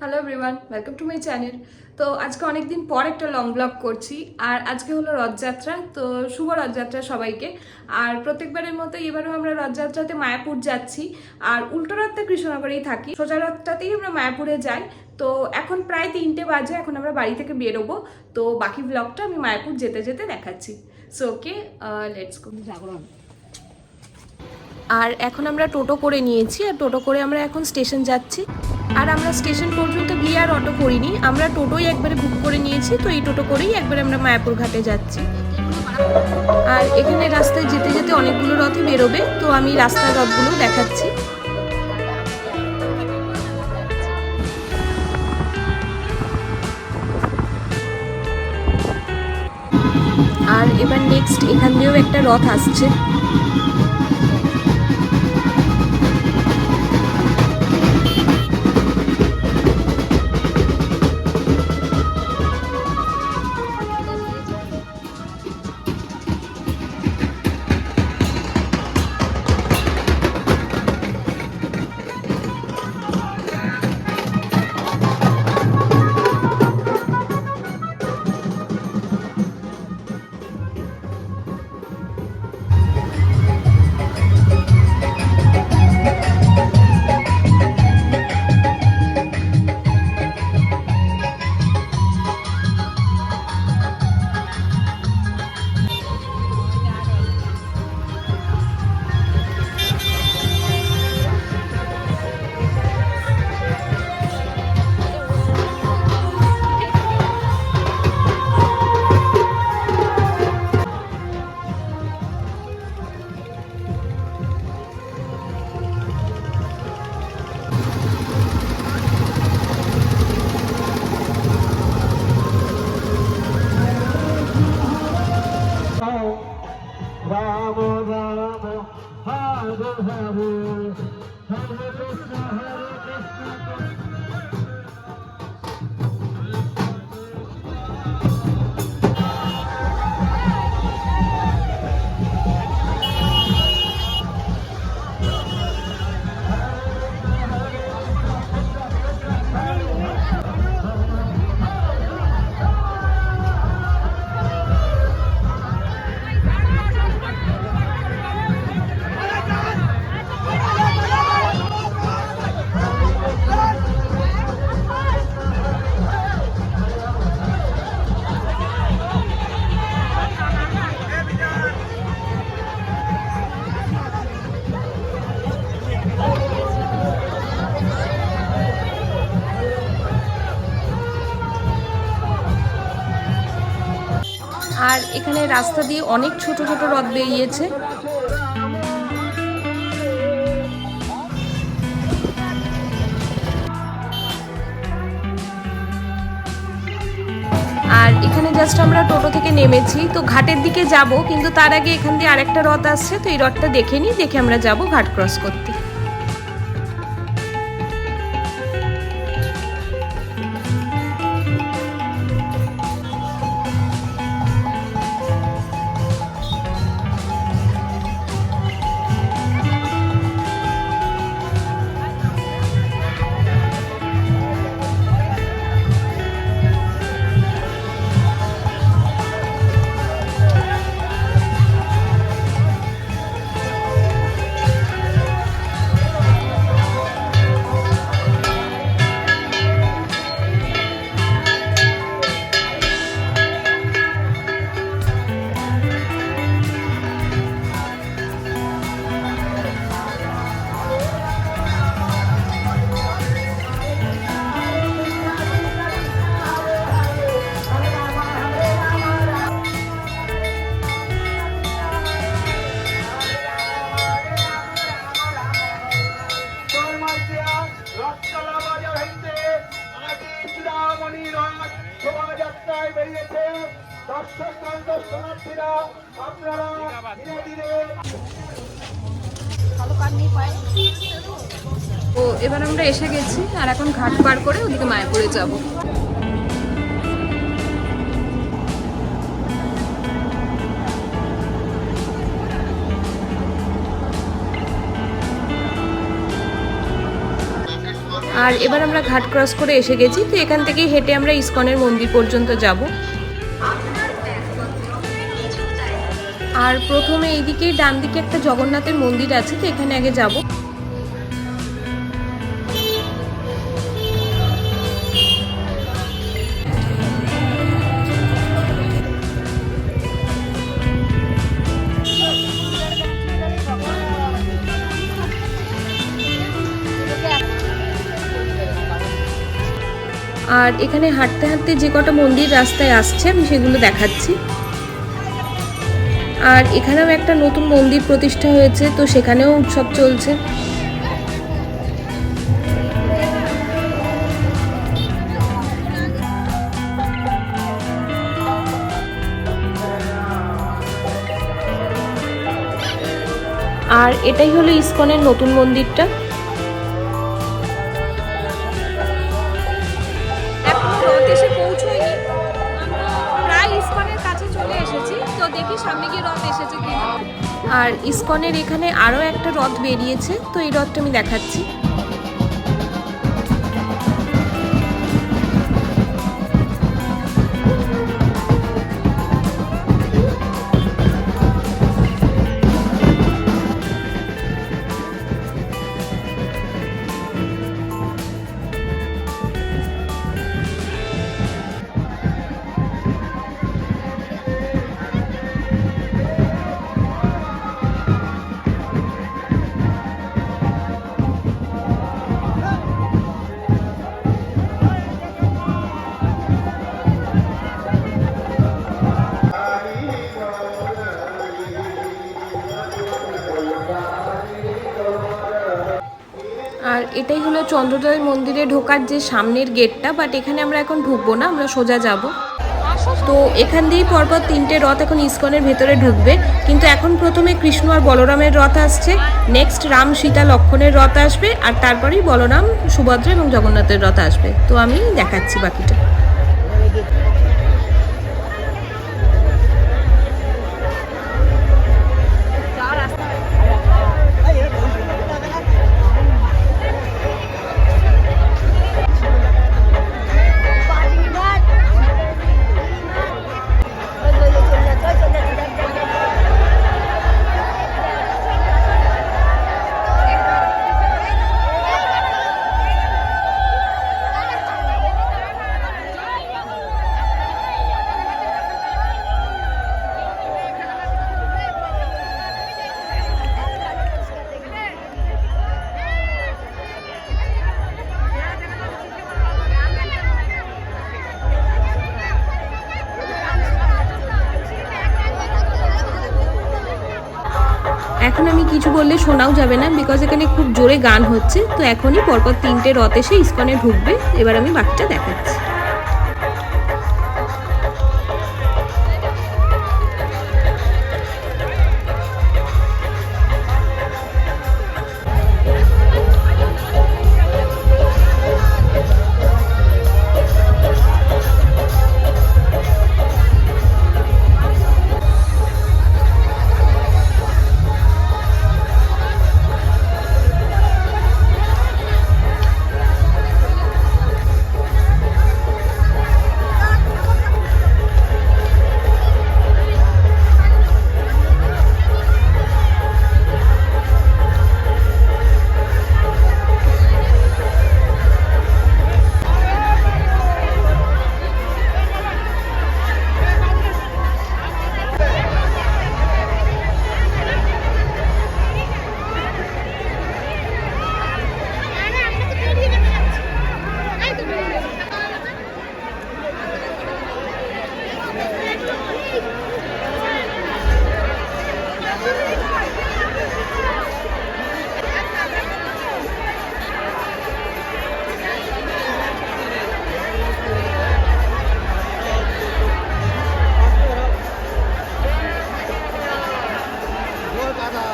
Hello everyone welcome to my channel তো আজকে অনেকদিন পর একটা লং ব্লগ করছি আর আজকে হলো রথযাত্রা তো শুভ রথযাত্রা সবাইকে। আর প্রত্যেকবারের মতো এবারেও আমরা রথযাত্রাতে মায়াপুর যাচ্ছি আর উল্টো রথটা কৃষ্ণনগরেই থাকি। সোজা রথটাতেই আমরা মায়াপুরে যাই। তো এখন প্রায় তিনটে বাজে এখন আমরা বাড়ি থেকে বেরোবো। তো বাকি ব্লগটা আমি মায়াপুর যেতে যেতে দেখাচ্ছি। সো ওকে লেটস গো জাগরণ। আর এখন আমরা টোটো করে নিয়েছি আর টোটো করে আমরা এখন স্টেশন যাচ্ছি। আর আমরা স্টেশন পর্যন্ত গিয়ে আর অটো করিনি। আমরা টোটোই একবারে বুক করে নিয়েছি, তো এই টোটো করেই একবারে আমরা মায়াপুর ঘাটে যাচ্ছি। আর এখানে রাস্তায় যেতে যেতে অনেকগুলো রথই বেরোবে, তো আমি রাস্তার রথগুলো দেখাচ্ছি। আর এবার নেক্সট এখান দিয়েও একটা রথ আসছে। Rama, Hare Hare, Hare Krishna, Hare Krishna, রাস্তা দিয়ে অনেক ছোট ছোট রথ বেরিয়েছে। আর এখানে জাস্ট আমরা টোটো থেকে নেমেছি। তো ঘাটের দিকে যাব, কিন্তু তার আগে এখান দিয়ে আরেকটা রথ আসছে, তো এই রথটা দেখে নিই, দেখে আমরা যাব ঘাট ক্রস করতে। আর এখন ঘাট পার করে ওদিকে মায়াপুরে যাব। আর এবার আমরা ঘাট ক্রস করে এসে গেছি, তো এখান থেকেই হেঁটে আমরা ইস্কনের মন্দির পর্যন্ত যাব। আর প্রথমে এইদিকেই ডান দিকে একটা জগন্নাথের মন্দির আছে, তো এখানে আগে যাব। আর এখানে হাঁটতে হাঁটতে যে কটা মন্দির রাস্তায় আসছে, আমি সেগুলো দেখাচ্ছি। আর এখানেও একটা নতুন মন্দির প্রতিষ্ঠা হয়েছে, তো সেখানেও উৎসব চলছে। আর এটাই হলো ইসকনের নতুন মন্দিরটা। আর ইস্কনের এখানে আরও একটা রথ বেরিয়েছে তো এই রথটা আমি দেখাচ্ছি। আর এটাই হলো চন্দ্রদয় মন্দিরে ঢোকার যে সামনের গেটটা বাট এখানে আমরা এখন ঢুকবো না, আমরা সোজা যাব। তো এখান দিয়েই পরপর তিনটে রথ এখন ইস্কনের ভেতরে ঢুকবে। কিন্তু এখন প্রথমে কৃষ্ণ আর বলরামের রথ আসছে নেক্সট রাম সীতা লক্ষণের রথ আসবে, আর তারপরেই বলরাম, সুভদ্রা এবং জগন্নাথের রথ আসবে। তো আমি দেখাচ্ছি বাকিটা। এখন আমি কিছু বললে শোনাও যাবে না বিকজ এখানে খুব জোরে গান হচ্ছে। তো এখনই পরপর তিনটে রথ এসে ইস্কনে ঢুকবে। এবার আমি বাকিটা দেখাচ্ছি। দাদা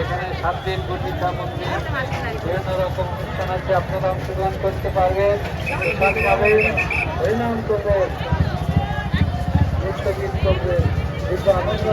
এখানে সাত মন্দির। বিভিন্ন রকম আছে, আপনারা অংশগ্রহণ করতে পারবেন। পাবেন হরিনাম করবেন। নৃত্য গীত করবেন। দীর্ঘ আনন্দ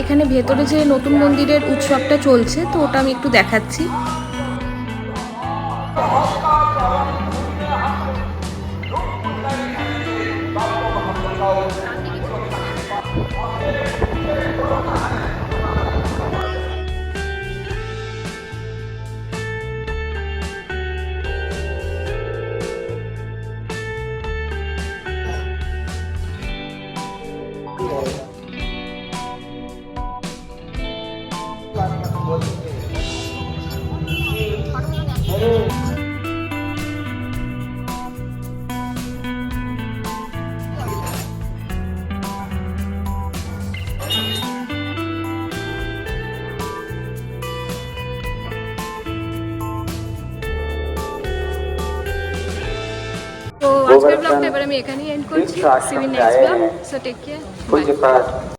এখানে ভেতরে যে নতুন মন্দিরের উৎসবটা চলছে তো ওটা আমি একটু দেখাচ্ছি। ব্লগটা এবার আমি এখানেই এন্ড করছি see you next vlog so take care